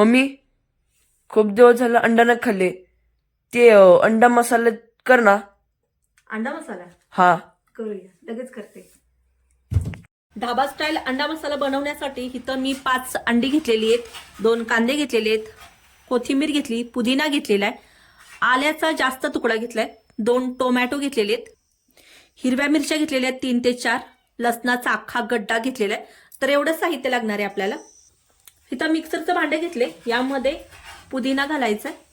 Mummy खूप दिवस झालं अंडा न खाल्ले. ते अं, अंडा मसाला कर ना. अंडा मसाला? हा. करूया. लगेच करते. ढाबा स्टाईल अंडा मसाला बनवण्यासाठी इथं मी पाच अंडी घेतलेली आहेत. दोन कांदे घेतलेले आहेत. कोथिंबीर घेतली पुदिना घेतलेला आहे. आल्याचा जास्त तुकडा घेतलाय. दोन टोमॅटो घेतलेले आहेत. हिरव्या मिरच्या घेतलेल्या आहेत तीन ते चार. लसणाचा अख्खा गड्डा घेतलेला आहे. तर एवढं साहित्य लागणार आहे आपल्याला. इथं मिक्सरचं भांडे घेतले. यामध्ये पुदिना घालायचा आहे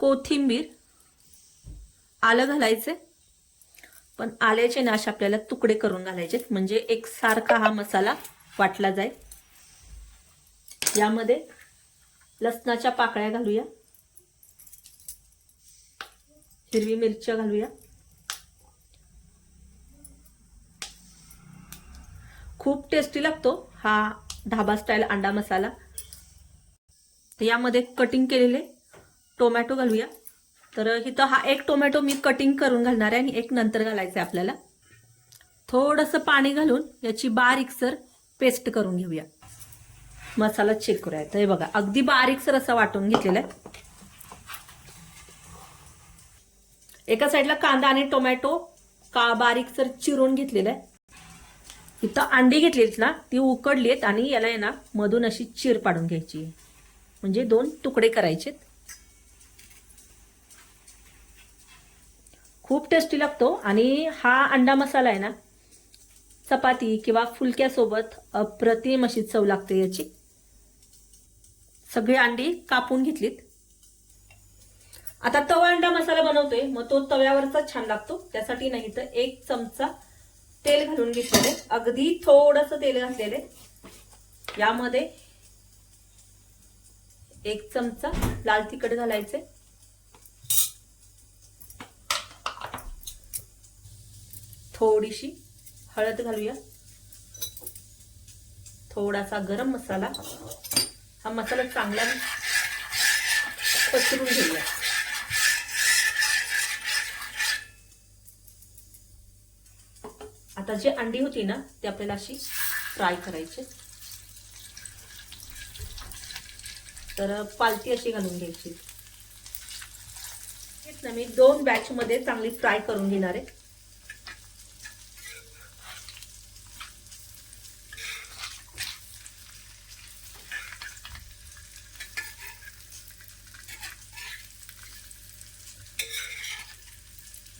कोथिंबीर आलं घालायचं. पण आल्याचे नाश आपल्याला तुकडे करून घालायचे. म्हणजे एक सारखा हा मसाला वाटला जाईल. यामध्ये लसणाच्या पाकळ्या घालूया. हिरवी मिरच्या घालूया. खूप टेस्टी लागतो हा ढाबा स्टाईल अंडा मसाला. तर यामध्ये कटिंग केलेले टोमॅटो घालूया. तर इथं हा एक टोमॅटो मी कटिंग करून घालणार आहे आणि एक नंतर घालायचं आहे आपल्याला. थोडंसं पाणी घालून याची बारीकसर पेस्ट करून घेऊया. मसाला चेक करूया. तर हे बघा अगदी बारीकसर असं वाटून घेतलेलं आहे. एका साईडला कांदा आणि टोमॅटो का बारीकसर चिरून घेतलेला आहे. इथं अंडी घेतलीत ना ती उकडली आहेत आणि याला आहे ना मधून अशी चीर पाडून घ्यायची. म्हणजे दोन तुकडे करायचेत खूप टेस्टी लागतो आणि हा अंडा मसाला आहे ना चपाती किंवा फुलक्यासोबत अप्रतिम अशी चव लागते याची. सगळी अंडी कापून घेतलीत. आता तवा अंडा मसाला बनवतोय मग तो तव्यावरचा छान लागतो. त्यासाठी नाही तर एक चमचा तेल घालून घेतलेले. अगदी थोडस तेल घातलेले. यामध्ये एक चमचा लाल तिखट घालायचे. थोडीशी हळद घालूया. थोडासा गरम मसाला. हा मसाला चांगला पसरून घेऊया. आता जी अंडी होती ना ती आपल्याला अशी फ्राय करायची. तर पालती अशी घालून घ्यायची. हेच ना मी दोन बॅचमध्ये चांगली फ्राय करून घेणार आहे.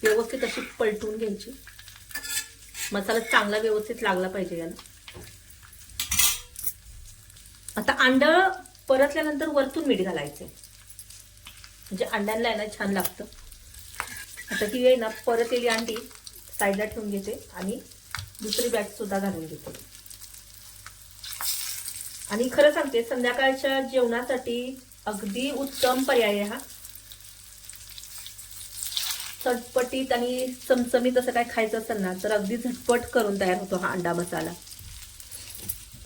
व्यवस्थित अशी पलटून घ्यायची. मसाला चांगला व्यवस्थित लागला पाहिजे याला. आता अंड परतल्यानंतर वरतून मीठ घालायचे. म्हणजे अंड्यांना आहे ना छान लागतं. आता ती आहे ना परतलेली अंडी साईडला ठेवून घेते आणि दुसरी बॅच सुद्धा घालून घेते. आणि खरं सांगते संध्याकाळच्या जेवणासाठी अगदी उत्तम पर्याय आहे हा. चटपटीत आणि चमचमीत असं काय खायचं असेल ना तर अगदी झटपट करून तयार होतो हा अंडा मसाला.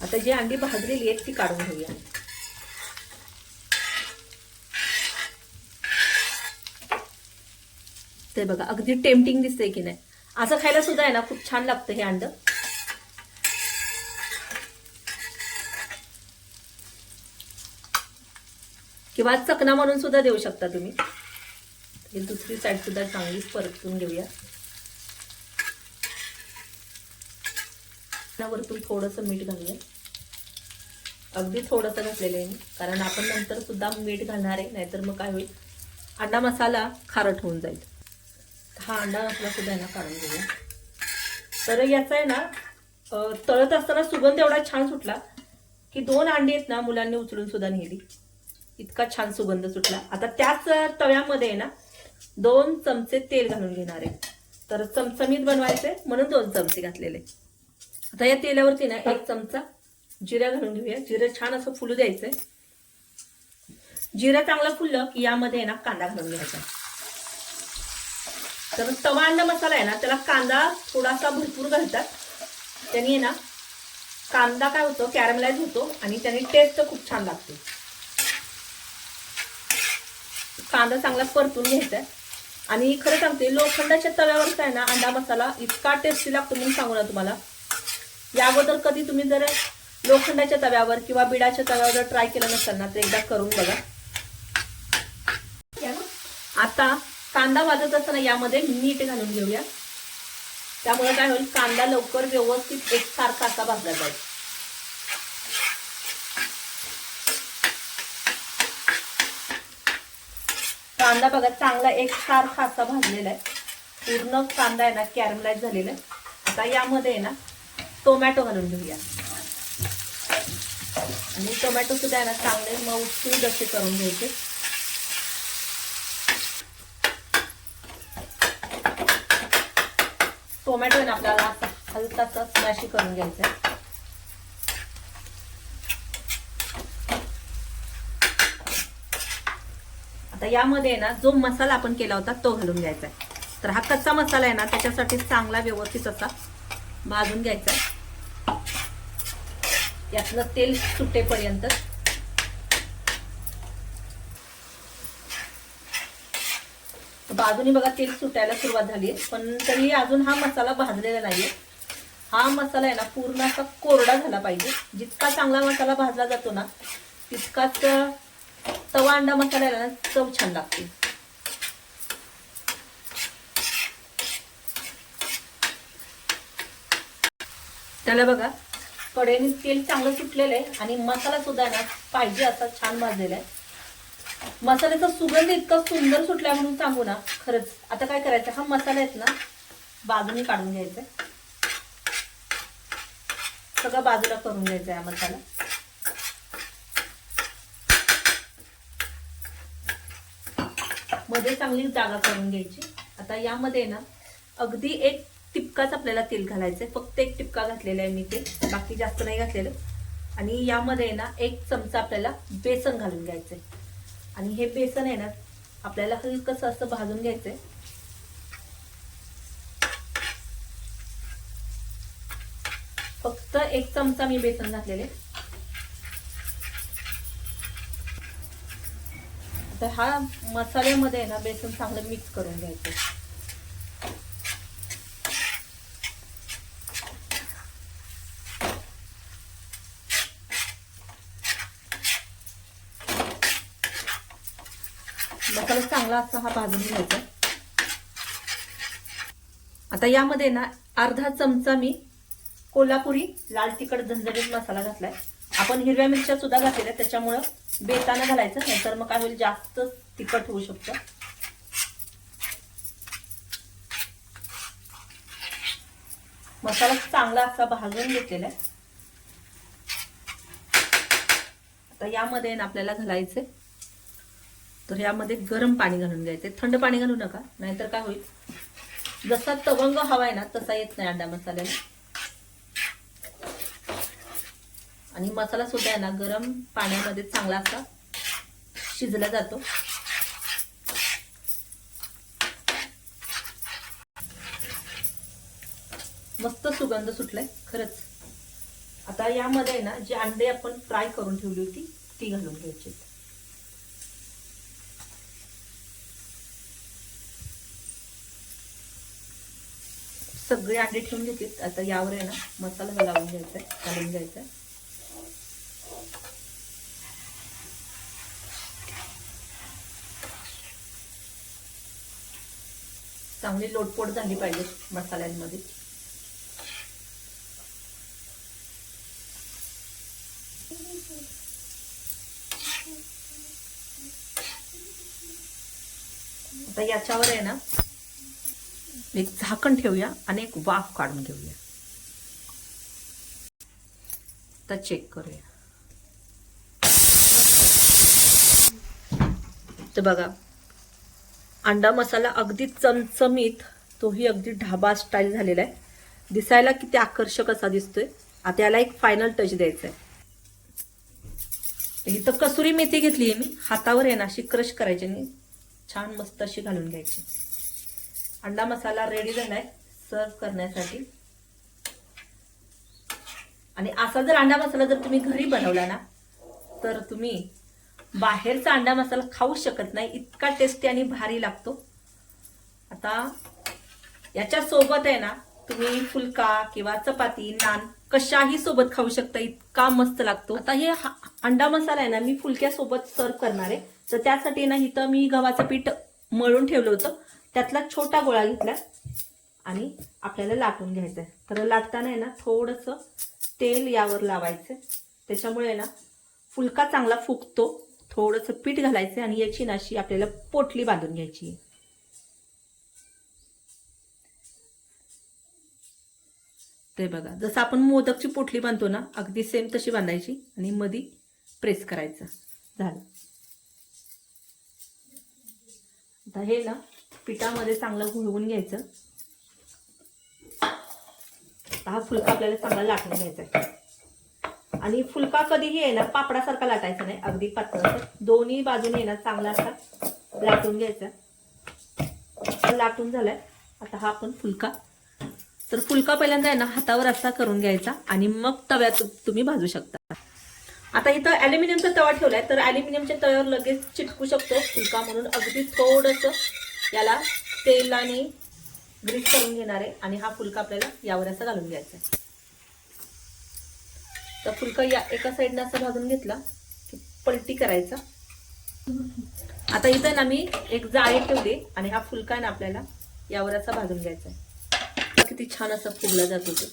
आता जी अंडी भाजलेली आहेत ती काढून घेऊया. ते बघा अगदी टेम्पटिंग दिसतंय की नाही. असं खायला सुद्धा आहे ना खूप छान लागतं हे अंड. किंवा चकना म्हणून सुद्धा देऊ शकता तुम्ही. हे दुसरी साईड सुद्धा परतून घेऊया. वरतून थोडंसं मीठ घालूया. अगदी थोडंसं घातलेलं आहे मी कारण आपण नंतर सुद्धा मीठ घालणार आहे नाहीतर मग काय होईल? अंडा मसाला खारट होऊन जाईल. हा अंडा मसाला सुद्धा यांना काढून घेऊया तर याचा आहे ना तळत असताना सुगंध एवढा छान सुटला की दोन अंडी आहेत ना मुलांनी उचलून सुद्धा नेली. इतका छान सुगंध सुटला. आता त्याच तव्यामध्ये आहे ना दोन चमचे तेल घालून घेणार आहे. तर चमचमीत बनवायचे म्हणून दोन चमचे घातलेले. आता या तेलावरती ना एक चमचा जिरा घालून घेऊया. जिरं छान असं फुलू द्यायचंय. जिरं चांगलं फुललं की यामध्ये आहे ना कांदा घालून घ्यायचा. तर तवा अंडा मसाला आहे ना त्याला कांदा थोडासा भरपूर घालतात. त्याने ना कांदा काय होतो कॅरमलाइज होतो आणि त्याने टेस्ट खूप छान लागते. कांदा चांगला परतून घ्यायचा आहे आणि खरं सांगते लोखंडाच्या तव्यावर काय ना अंडा मसाला इतका टेस्टी लागतो म्हणून सांगू ना तुम्हाला. या अगोदर कधी तुम्ही जर लोखंडाच्या तव्यावर किंवा बिडाच्या तव्यावर जर ट्राय केलं नसेल ना तर एकदा करून बघा. आता कांदा भाजत असताना यामध्ये मीठ घालून घेऊया. त्यामुळे काय होईल कांदा लवकर व्यवस्थित एकसारखा असा भाजला जाईल. कांदा बघा चांगला एक सारखा असा भाजलेला आहे. पूर्ण कांदा आहे ना कॅरमलाइज झालेला आहे. आता यामध्ये आहे ना टोमॅटो घालून घेऊया. आणि टोमॅटो सुद्धा आहे ना चांगले मऊसूद असे करून घ्यायचे. टोमॅटो आहे ना आपल्याला हलकासा स्मॅशी करून घ्यायचा आहे. आता यामध्ये आहे ना जो मसाला आपण केला होता तो घालून घ्यायचा आहे. तर हा कच्चा मसाला आहे ना त्याच्यासाठी चांगला व्यवस्थित असा भाजून घ्यायचा आहे. यातलं तेल सुटेपर्यंत. बाजूनी बघा तेल सुटायला सुरुवात झाली पण तरी अजून हा मसाला भाजलेला नाहीये. हा मसाला आहे ना पूर्ण असा कोरडा झाला पाहिजे. जितका चांगला मसाला भाजला जातो ना तितकाच तवा अंडा मसाला ना चव छान लागते. त्याला बघा कडेने तेल चांगलं सुटलेलं आहे आणि मसाला सुद्धा ना पाहिजे असा छान भाजलेला आहे. मसाल्याचा सुगंध इतका सुंदर सुटला म्हणून सांगू ना खरंच. आता काय करायचं हा मसाला आहेत ना बाजूने काढून घ्यायचा आहे. सगळं बाजूला करून घ्यायचा आहे हा मसाला. मध्ये चांगली जागा करून घ्यायची. आता यामध्ये ना अगदी एक टिपकाच आपल्याला तेल घालायचं आहे फक्त एक टिपका घातलेला आहे मी ते. बाकी जास्त नाही घातलेलं. आणि यामध्ये ना एक चमचा आपल्याला बेसन घालून घ्यायचं आहे आणि हे बेसन आहे ना आपल्याला हलकंसं असं भाजून घ्यायचंय. फक्त एक चमचा मी बेसन घातलेले तर हा मसाल्यामध्ये ना बेसन चांगलं मिक्स करून घ्यायचं. मसाला चांगला असा हा भाजून घ्यायचा. आता यामध्ये ना अर्धा चमचा मी कोल्हापुरी लाल तिखट झंझरीत मसाला घातलाय. आपण हिरव्या मिरच्या सुद्धा घातलेल्या त्याच्यामुळं बेतानं घालायचं नंतर मग काय होईल जास्त तिखट होऊ शकतं. मसाला चांगला असा भाजून घेतलेला आहे. आता यामध्ये ना आपल्याला घालायचे तर यामध्ये गरम पाणी घालून घ्यायचं थंड पाणी घालू नका नाहीतर काय होईल? जसा तवंग हवा आहे ना तसा येत नाही अंडा मसाल्याला. आणि मसाला सुद्धा आहे ना गरम पाण्यामध्ये चांगला असा शिजला जातो. मस्त सुगंध सुटलाय खरंच. आता यामध्ये आहे ना जे अंडे आपण फ्राय करून ठेवली होती ती घालून घ्यायची. सगळे अंडे ठेवून घेतलीत. आता यावर आहे ना मसाला लावून घ्यायचा आहे घालून घ्यायचा आहे चांगली लोटपोट झाली पाहिजे मसाल्यांमध्ये. आता याच्यावर आहे ना एक झाकण ठेवूया आणि एक वाफ काढून घेऊया. तर चेक करूया. तर बघा अंडा मसाला अगदी चमचमीत तोही अगदी ढाबा स्टाईल झालेला आहे. दिसायला किती आकर्षक असा दिसतोय. आता याला एक फायनल टच द्यायचा आहे इथं कसुरी मेथी घेतली आहे मी. हातावर आहे ना अशी क्रश करायची आणि छान मस्त अशी घालून घ्यायची. अंडा मसाला रेडी झालाय सर्व करण्यासाठी. आणि असा जर अंडा मसाला जर तुम्ही घरी बनवला ना तर तुम्ही बाहेरचा अंडा मसाला खाऊ शकत नाही. इतका टेस्टी आणि भारी लागतो. आता याच्या सोबत आहे ना तुम्ही फुलका किंवा चपाती नान कशाही सोबत खाऊ शकता. इतका मस्त लागतो. आता हे हा- अंडा मसाला आहे ना मी फुलक्यासोबत सर्व करणार आहे. तर त्यासाठी ना इथं मी गव्हाचं पीठ मळून ठेवलं होतं. त्यातला छोटा गोळा घेतला आणि आपल्याला लाटून घ्यायचं आहे. तर लाटताना आहे ना थोडंसं तेल यावर लावायचं त्याच्यामुळे ना फुलका चांगला फुगतो. थोडंसं पीठ घालायचं आणि याची ना अशी आपल्याला पोटली बांधून घ्यायची. ते बघा जसं आपण मोदकची पोटली बांधतो ना अगदी सेम तशी बांधायची आणि मधी प्रेस करायचं. झालं. आता हे ना पिठामध्ये चांगलं घुळवून घ्यायचं. हा फुलका आपल्याला चांगला लाटून घ्यायचा आहे. आणि फुलका कधीही आहे ना पापडासारखा लाटायचा नाही. अगदी पातळ. दोन्ही बाजूने आहे ना चांगला असा लाटून घ्यायचा. लाटून झालाय. आता हा आपण फुलका. तर फुलका पहिल्यांदा आहे ना हातावर असा करून घ्यायचा आणि मग तव्यात तुम्ही भाजू शकता. आता इथं अॅल्युमिनियमचा तवा ठेवलाय. तर अॅल्युमिनियमच्या तव्यावर लगेच चिटकू शकतो फुलका म्हणून. अगदी थोडंसं याला तेलाने ग्रीस करून घेणार आहे. आणि हा फुलका आपल्याला यावर असा घालून घ्यायचा आहे. तर फुलका या एका साईडनं असं भाजून घेतला की पलटी करायचा. आता इथं ना मी एक जाळी ठेवली आणि हा फुलका आहे ना आपल्याला यावर असा भाजून घ्यायचा आहे. किती छान असा फुगला जातो तो.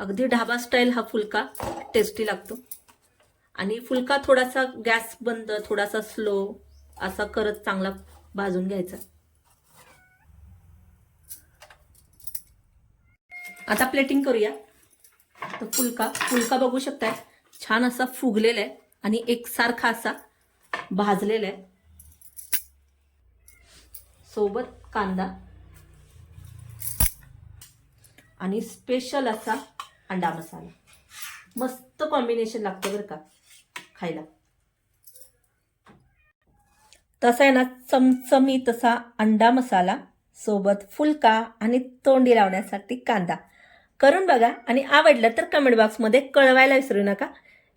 अगदी ढाबा स्टाईल हा फुलका टेस्टी लागतो. आणि फुलका थोडासा गॅस बंद थोडासा स्लो असा करत चांगला भाजून घ्यायचा. आता प्लेटिंग करूया. तर फुलका फुलका बघू शकताय छान असा फुगलेला आहे आणि एकसारखा असा भाजलेला आहे. सोबत कांदा आणि स्पेशल असा अंडा मसाला. मस्त कॉम्बिनेशन लागतं बरं का. खायला. तसा आहे ना चमचमी तसा अंडा मसाला सोबत फुलका आणि तोंडी लावण्यासाठी कांदा. करून बघा आणि आवडलं तर कमेंट बॉक्समध्ये कळवायला विसरू नका.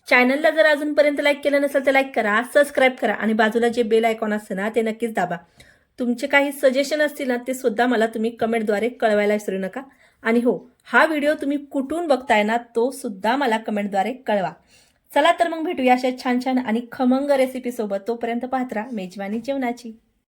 चॅनलला जर अजूनपर्यंत लाईक केलं नसेल तर लाईक करा सबस्क्राईब करा आणि बाजूला जे बेल आयकॉन असतं ना ते नक्कीच दाबा. तुमचे काही सजेशन असतील ना ते सुद्धा मला तुम्ही कमेंटद्वारे कळवायला विसरू नका. आणि हो हा व्हिडिओ तुम्ही कुठून बघताय ना तो सुद्धा मला कमेंटद्वारे कळवा. चला तर मग भेटूया अशा छान छान आणि खमंग रेसिपी सोबत. तोपर्यंत पाहत मेजवानी जेवणाची.